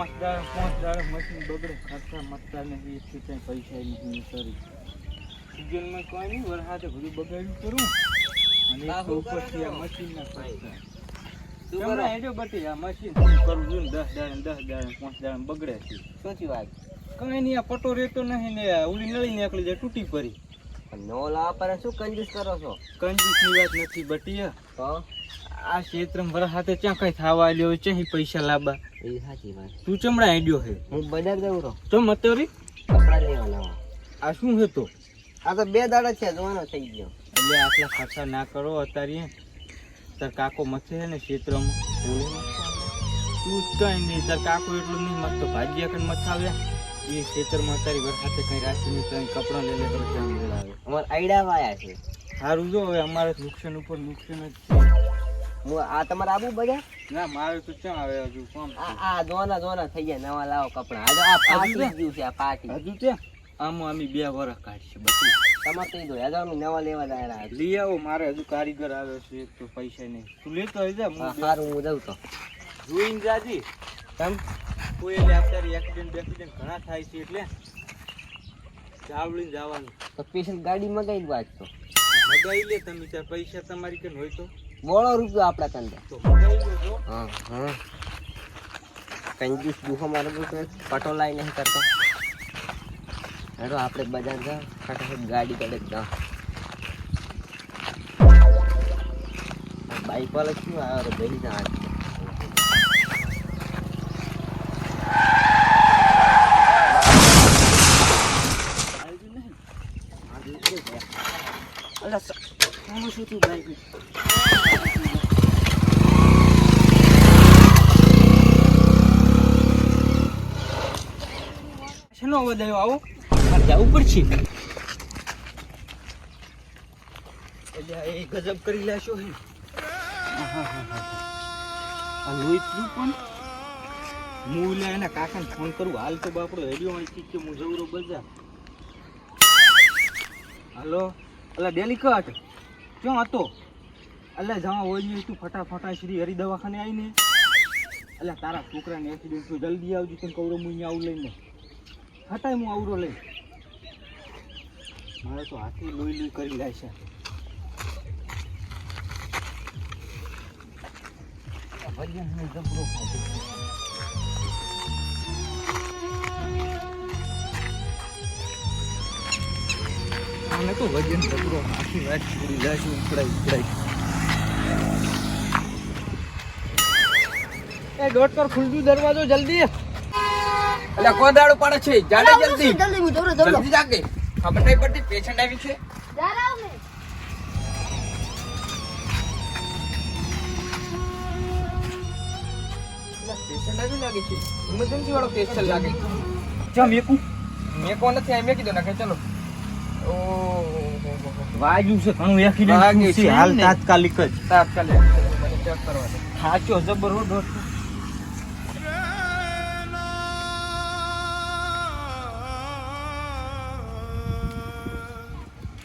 પાંચ દાડા પાંચ દાડા મશીન બગડે ખર્ચા કંઈ પૈસા નહીં કરી સિઝનમાં કોઈ નહીં વરસાદે બધું બગાડ્યું કરું. અને એક ઉપરથી આ મશીનના ખર્ચા તમને કરો? બટી આ મશીન શું કરું છું? ને દસ દાડા દસ દાડા પાંચ દાડા બગડે છે. થયું આજ કઈ નહીં આ પટો રહેતો નહીં ને ઓલી નળી નીકળી જાય તૂટી પડી. નો લાવા પર શું કંજૂસ કરો છો? કંજૂસની વાત નથી બટી તો આ ક્ષેત્રમાં વરસાદે ચ્યાં કઈ થવા લ્યો ચ્યાં પૈસા લાબા? એ સાચી વાત. તું ચમડા આઈડિયો હે? હું બજાર જઉં રહો. તો મતોરી કપડા લેવા નવા આ શું હતો આ તો બે દાડા છે જોવાનો થઈ ગયો. એટલે આટલા ખર્ચા ના કરો અત્યારે. તાર કાકો મથે છે ને ક્ષેત્રમાં. તું જ કઈ નહીં તાર કાકો એટલું નહીં મથતો ભાગ્યા કઈ મથાવ્યા. એ ક્ષેત્રમાં અત્યારે વરસાદે કઈ રાખી નહીં કઈ કપડાં લઈને લે તો જામ લેડાવે અમારે આઈડા વાયા છે. સારું જો હવે અમારે નુકસાન ઉપર નુકસાન જ છે. હું આ તમારે આવું બજાર ના મારે તો ક્યાં આવે હજુ કામ આ આ જોના જોના થઈ ગયા નવા લાવો કપડા. આજે આ પાર્ટી? ગયું છે આ પાટી હજુ છે? આમાં અમે બે વરસ કાઢશે બધું તમારે તો એ જો અમે નવા લેવા જાય લઈ આવો મારે હજુ કારીગર આવે છે એક તો પૈસા નહીં. તું લેતો આવી જા હું સારું હું જાઉં તો. જોઈને જાજી. તમ કોઈ એટલે અત્યારે એક્સિડન્ટ બેક્સિડન્ટ ઘણા થાય છે એટલે ચાવડીને જવાનું. તો સ્પેશિયલ ગાડી મગાવી દો તો. મગાવી લે તમે ત્યાં પૈસા તમારી કે હોય તો. બોળો રૂપિયો આપણા કંદે હા હા. કંજૂસ દુખો મારો પટો લાઈ નહીં કરતો? હેડો આપણે બજાર જાવ ફટાફટ ગાડી કરે જ બાઈક વાળો શું આવ્યો? રે જા અલા શું થયું બાઈક શેનો અવાજ આવો. જવું પડશે. એ ગજબ કરી લેશો હે. આ પણ. હું લે એના કાકાને ફોન કરું. હાલ તો બાપડો હેડ્યો અહીંથી કે હું જવરો બજાર. હલો? અલા, ડેલી કટ ક્યાં હતો અલ્યા જવા હોય નહીં તું ફટાફટા શ્રી હરી દવાખાને આવીને. અલ્યા તારા છોકરાને એક્સિડન્ટ થયો જલ્દી આવજો, તને કવરો આવું લઈને. હટાય હું આવરો લઈ. મારે તો હાથી લોહી લોહી કરી લે છે. ખાધો. તો વજન જબરો આખી વાત પૂરી લાશું ઉપડાય ઉપડાય. એ ડોટ પર ખુલજુ દરવાજો જલ્દી. એટલે કોઈ દાડો પડે છે? જાડે જલ્દી. જલ્દી જાગે. ખબર નહીં પડતી પેશન્ટ આવી છે? પેશન્ટ આવી લાગે છે. ઇમરજન્સી વાળો પેશન્ટ લાગે ચમ એકું મેં કોણ નથી આ મેં કીધું. નાખે ચલો. ઓ વાગ્યું છે ઘણું એક્સિડન્ટ વાગ્યું છે. હાલ? તાત્કાલિક જ. તાત્કાલિક. મને ચેક કરવા દે. સાચો જબર હો દોસ્ત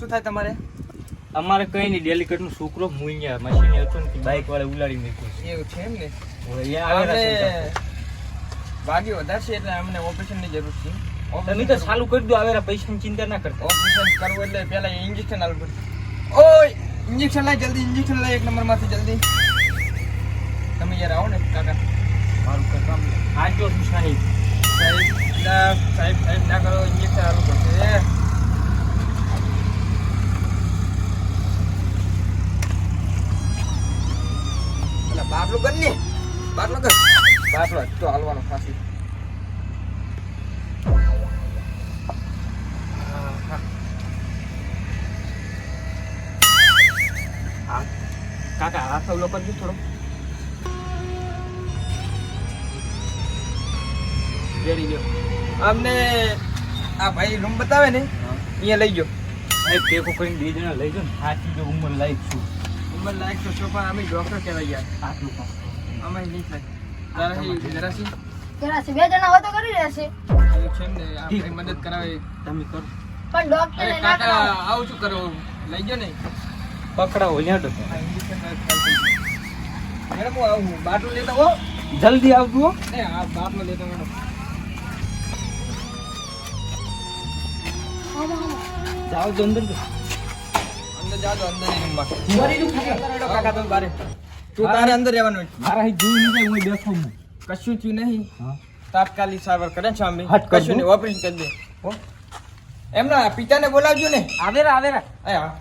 શું થાય તમારે? અમારે કઈ નહીં ડેલિકેટનું છોકરો મૂંગ્યા. મશીન હતો ને બાઇક વાળે ઉલાડી મૂક્યું એવું છે એમ ને? વાગ્યો વધારે છે એટલે અમને ઓપરેશનની જરૂર છે. તમે તો ચાલુ કરી દો આવેલા પૈસાની ચિંતા ના કરતા. ઓપરેશન કરવું એટલે પેલા ઇન્જેક્શન આલવું પડશે ઓય ઇન્જેક્શન લાય જલ્દી ઇન્જેક્શન લાય એક નંબરમાંથી જલ્દી. તમે યાર આવો ને કાકા. મારું કામ આજો સાહેબ સાહેબ. સાહેબ સાહેબ ના કરો હા. કાકા હાથ અવલો કરજો થોડો. રેડી ગયો અમને આ ભાઈ રૂમ બતાવે ને અહીંયા લઈ ગયો. સાહેબ ટેકો કરીને બે જણા લઈ જાઓ ને સાચી જો ઉંમર લાયક છું. ઉંમર લાયક તો છો પણ અમે ડોક્ટર કહેવાય યાર. આટલું કામ અમે નહીં થાય. જરાસી જરા છે બે જણા હોય તો કરી લેશે છે. ને આપણે મદદ કરાવે. તમે કરો. પણ ડોક્ટર ને ના કાકા કરાવો. આવું શું કરો? લઈ ગયો ને. પકડાવો થઈ ગયું મેડમ હું આવું. બાટલું લેતા હો. જલ્દી આવજો ને આ બાટલો લેતા મેડમ. જાઓ તો અંદર અંદર જાઓ તો અંદર નહીં રમવા. અંદર હેડો કાકા તમે બારે. તું તારે અંદર રહેવાનું હોય. મારા હી જીવ નહીં હું બેસું હું કશું થયું નહીં. તાત્કાલિક સારવાર કરે છે અમે કશું નહીં ઓપરેશન કરી દે. હો. એમના પિતાને બોલાવજો ને. આવેરા આવેરા. એ હા.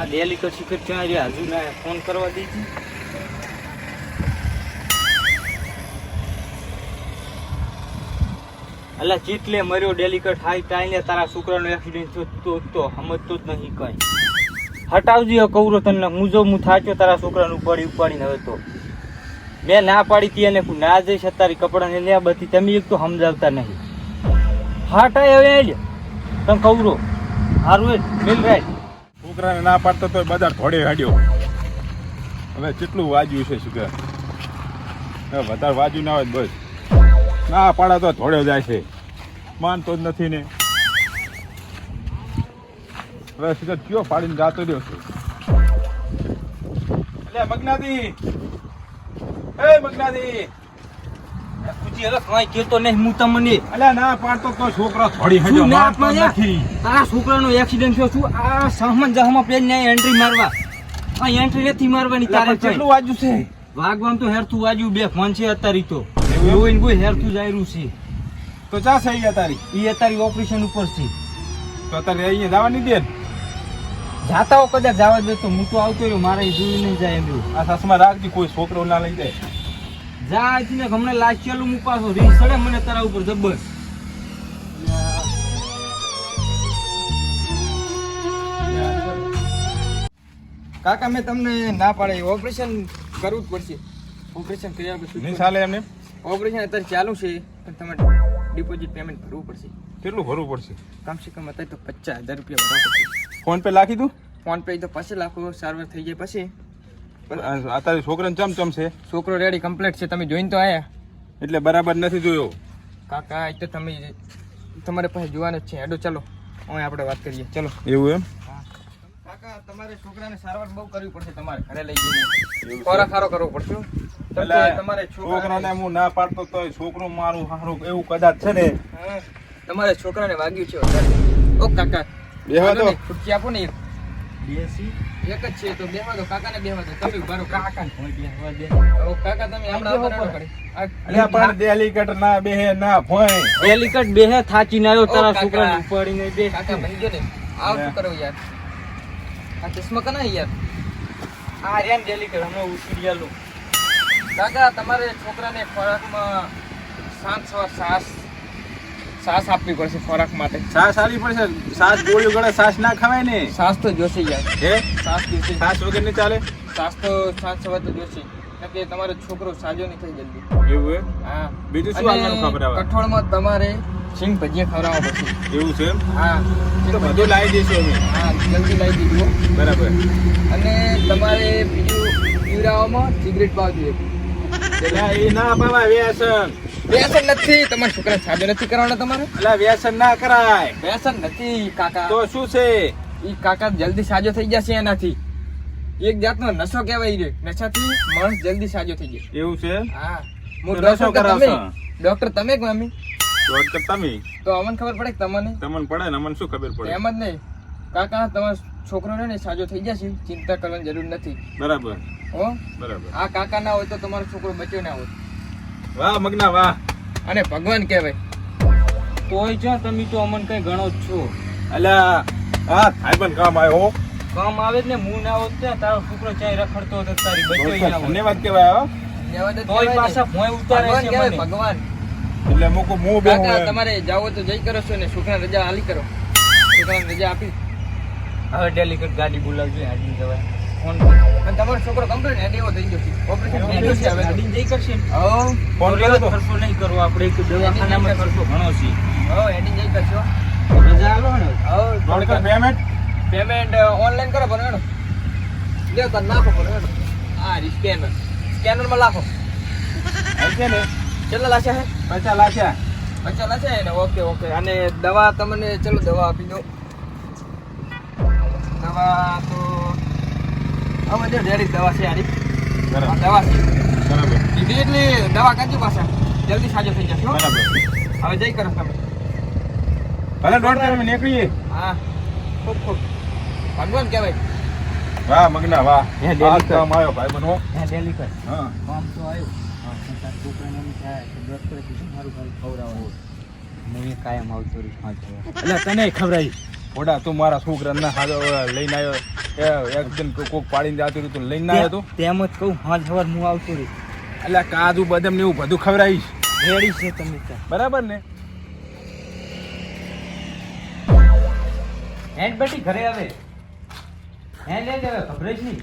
આ ડેલી કશું કર હજુ ના ફોન કરવા દીધી અલા ચીટલે મર્યો ડેલિકટ હાઈ ટાઈને, તારા છોકરાનો એક્સિડન્ટ થયો તો સમજતો જ નહીં કઈ. હટાવજી કવરો તને, હું જો હું થાચ્યો તારા છોકરાનું ઉપાડી ઉપાડીને હવે તો. મેં ના પાડી હતી એને ના જઈશ તારી કપડાને લે બધી, તમે એક તો સમજાવતા નહીં. હાટાય હવે લે. તમે કવરો હારું મિલ રાઈટ છોકરાને ના પાડતો તો બધા ઘોડે હાડ્યો. હવે કેટલું વાજ્યું છે શું હવે વધારે વાજ્યું ના હોય બસ. ના પાડે તો ધોડ્યો જાય છે. માનતો જ નથી ને. સીધો કયો પાડીને જાતો રહ્યો છે. એટલે મગનાદી. એ મગનાદી. પૂછી હવે કાંઈ કહેતો નહીં હું તમને. અલ્યા ના પાડતો તો છોકરો થોડી હજો મારતો? નથી. તારા છોકરાનો એક્સિડન્ટ થયો છું આ સહમન જહમાં પેન ને એન્ટ્રી મારવા. આ એન્ટ્રી નથી મારવાની તારે કેટલું વાજ્યું છે? વાગવાનું તો હેરતું વાજ્યું બે ફોન છે અત્યારે તો. લોહીને કોઈ હેરતું જાયરું છે. તો ચા થઈ ગયા તારી? એ અત્યારે ઓપરેશન ઉપર છે. તો તારે અહીંયા જવા નહીં દે? જાતા હો કદાચ જવા દે તો હું તો આવતો રહ્યો મારે જોઈ નહીં જાય એમ આ સાસમાં રાખજી કોઈ છોકરો ના લઈ જાય. જા ને હમણાં લાશ ચાલુ પાછો રીસ સડે મને તારા ઉપર જબ્બર. કાકા મેં તમને ના પાડે ઓપરેશન કરવું જ પડશે. ઓપરેશન કર્યા પછી નહીં ચાલે એમને? ઓપરેશન અત્યારે ચાલુ છે પણ તમારે ડિપોઝિટ પેમેન્ટ ભરવું પડશે. કેટલું ભરવું પડશે? કમસે કમ અત્યારે તો પચાસ હજાર રૂપિયા ભરવા પડશે. ફોન પે લાખી દઉં? ફોન પે તો પછી લાખો સારવાર થઈ જાય પછી. અત્યારે છોકરાને ચમ ચમ છે? છોકરો રેડી કમ્પ્લીટ છે તમે જોઈને તો આયા. એટલે બરાબર નથી જોયો. કાકા એ તો તમે તમારે પાસે જોવાનું જ છે. હેડો ચાલો હવે આપણે વાત કરીએ. ચલો. એવું એમ? કાકા તમારે છોકરાને સારવાર બહુ કરવી પડશે તમારે ઘરે લઈ જઈને. ખોરાક સારો કરવો પડશે. તમારે છોકરાને હું ના પાડતો તોય છોકરો મારું હારું એવું કદાચ છે ને. તમારે છોકરાને વાગ્યું છે. ઓ કાકા બેહવા દો. ખુરશી આપો ને. બેસી. એક જ છે તો બેહવા દો કાકાને બેહવા દો. તમે ઊભા રહો. કાકા ને દે. ઓ કાકા તમે બેહવા ઊભા રહો. પડે. અલ્યા પણ ડેલિકેટ ના બેહે ના ભોય. ડેલિકટ બેહે થાચીને આવ્યો ઓ તારા કાકા. છોકરાને ઉપાડીને બે કાકા બની ગયો ને. આવ કરો યાર? આ ચશ્મા કના યાર? આ રેન ડેલિકટ હમણાં ઉતરી આલું કાકા તમારે છોકરાને ખોરાકમાં સાંજ સવાર સાસ સાસ આપવી પડશે ખોરાક માટે. સાસ આપવી પડશે. સાસ ગોળીઓ ગળે સાસ ના ખવાય ને? સાસ તો જોશે યાર. હે? સાસ જોશે. સાસ વગર નહીં ચાલે? સાસ તો સાંજ સવાર તો જોશે. કે તમારો છોકરો સાજો નહીં થાય જલ્દી. એવું હે હા. બીજું શું અને ખબર? કઠોળમાં તમારે સિંગ ભજીયા ખવડાવવા પડશે. એવું છે હા. તો બધું લાવી દઈશું અમે. હા જલ્દી લાવી દીધું બરાબર. અને તમારે બીજું પીવડાવવામાં સિગરેટ પાવ જોઈએ. એ ના પાવાય વ્યસન. વ્યસન નથી. તમારા છોકરા સાજો નથી કરવાના તમારે? અલ્યા વ્યસન ના કરાય. વ્યસન નથી કાકા. તો શું છે? ઈ કાકા જલ્દી સાજો થઈ જશે એનાથી. એક જાતનો નશો કહેવાય રે નશાથી માણસ જલ્દી સાજો થઈ જાય. એવું છે? હા. હું નશો તમે કરાવશો? ડોક્ટર તમે કે મમ્મી? ડોક્ટર તમે? તો અમને ખબર પડે કે તમને? તમને પડે ને અમને શું ખબર પડે? એમ જ નહીં. કાકા તમારો છોકરો ને સાજો થઈ જશે. ચિંતા કરવાની જરૂર નથી. બરાબર. હો? બરાબર. આ કાકા ના હોય તો તમારો છોકરો બચ્યો ના હોય. વાહ મગના વાહ. અને ભગવાન કહેવાય. તોય છો તમે તો અમન કઈ ગણો છો. અલા હા પણ કામ આવ્યો હો. કામ આવે જ ને હું ના હોત ને તારો છોકરો ચાય રખડતો હતો તારી બચ્યો ના ધન્યવાદ કહેવાય હો. તોય પાછા ને. ઉતારે છે મને. ભગવાન. એટલે મૂકું હું બેહું કાકા તમારે જાવો તો જઈ કરો છો ને છોકરા રજા આલી કરો. છોકરાને રજા આપી. હવે ડેલિકેટ ગાડી બોલાવજો હાડીને જવાય. ફોન પણ તમારો છોકરો કમ્પ્લીટ હેડ એવો થઈ ગયો છે. ઓપરેશન છે હવે તો. જઈ કરશે? હો ફોન તો કર્યો તો. ખર્ચો નહીં કરો આપણે એક દવાખાનામાં ખર્ચો ઘણો છે. હો હેડી જઈ કરશો. રજા આલો ને. હો ડોક્ટર પેમેન્ટ પેમેન્ટ ઓનલાઈન કરો પણ હેડો. લ્યો તને નાખો પણ હેડો. આ રી સ્કેનર સ્કેનરમાં લાખો. છે ને? કેટલા લાખ્યા હે? પચાસ લાખ્યા પચાસ હશે ને ઓકે ઓકે. અને દવા તમને ચલો દવા આપી દો દવા તો હવે જો રેડી દવા છે આરી દવા છે. બરાબર. કીધી એટલી દવા કરજો પાછા. જલ્દી સાજો થઈ જશે હો. બરાબર. હવે જઈ કરો તમે. ભલે દોઢ કિલોમીટર નીકળીએ. હા. ખૂબ ખૂબ. ભગવાન કહેવાય. વાહ મગના વાહ. હે, ડેલી કામ આવ્યો ભાઈ બનવો હે ડેલી કર. હા. કામ તો આવ્યું. હા પણ તારા છોકરાને એમ થાય કે ડોક્ટરે કીધું મારું ઘર ખવડાવવું હું કાયમ આવતો રહીશ પાંચ એટલે તને ખવડાવી. ઓડા તું મારા છોકરાને હાજો લઈને આવ્યો. એ એકદમ કોક પાડીને જાતું રહ્યું તું લઈને આવ્યો તું. તેમ જ કહું હાલ સવાર હું આવતો રહી. એટલે કાજુ બદામ ને એવું બધું ખવડાવીશ. રેડી છે તમે બરાબર ને? હેડ બેટી ઘરે આવે. હે લે લે ખબર જ નહીં.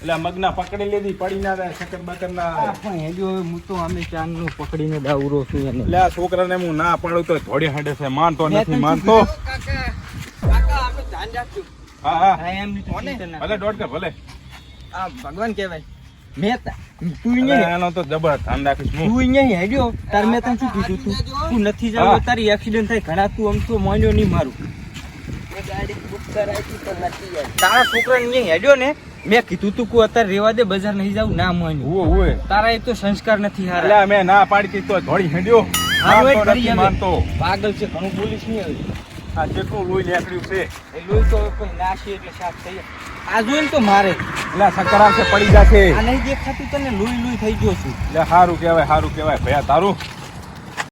એટલે મગના પકડી લીધી પડી ના જાય શકર બકર ના પણ હેજો હવે હું તો અમે ચાંદનું પકડીને દાવરો છું એને. એટલે આ છોકરાને હું ના પાડું તો થોડી હાડે છે માનતો નથી માનતો. કાકા કાકા આપણે ધ્યાન રાખજો. હા હા. હા એમ ભલે દોઢ કર ભલે. આ ભગવાન કહેવાય. મેં તું અહીંયા એનો તો જબર ધ્યાન રાખીશ હું. તું અહીંયા હેડ્યો તાર મેં તને શું કીધું તું? તું નથી જાવ. તારી એક્સિડન્ટ થાય ઘણા તું આમ તો માન્યો નહીં મારું. કરાવી તો નથી તારા છોકરાને અહીંયા હેડ્યો ને મેં કીધું તું કો અત્યારે રેવા દે બજાર નહીં જાવ ના માન્યું. ઉવે ઓય તારા એ તો સંસ્કાર નથી હારા. મેં ના પાડી તો થોડી હેડ્યો. માનતો કરી હવે. માનતો પાગલ છે ઘણું બોલીશ નહીં હવે. આ જેટલું લોહી નીકળ્યું છે. એ લોહી તો કોઈ નાશી એટલે સાફ થઈ આ જોઈને તો મારે. એટલે સકરામ છે પડી જશે. આ નહીં દેખાતું તને લોહી લોહી થઈ ગયો છું. એટલે સારું કહેવાય સારું કહેવાય. ભયા તારું.